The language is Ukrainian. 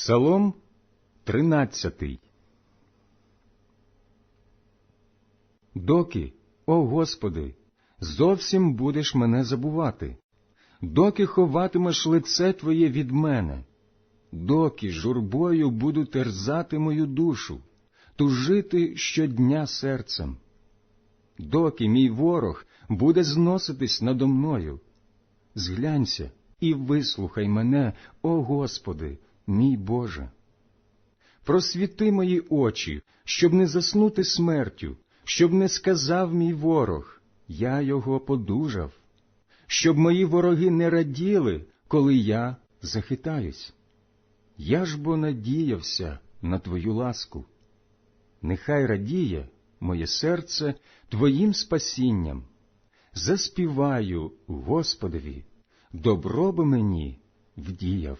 Псалом тринадцятий. Доки, о Господи, зовсім будеш мене забувати, доки ховатимеш лице Твоє від мене, доки журбою буду терзати мою душу, тужити щодня серцем, доки мій ворог буде зноситись надо мною. Зглянься і вислухай мене, о Господи, мій Боже. Просвіти мої очі, щоб не заснути смертю, щоб не сказав мій ворог, я його подужав, щоб мої вороги не раділи, коли я захитаюсь. Я ж бо надіявся на Твою ласку. Нехай радіє моє серце Твоїм спасінням. Заспіваю Господові, добро би мені вдіяв.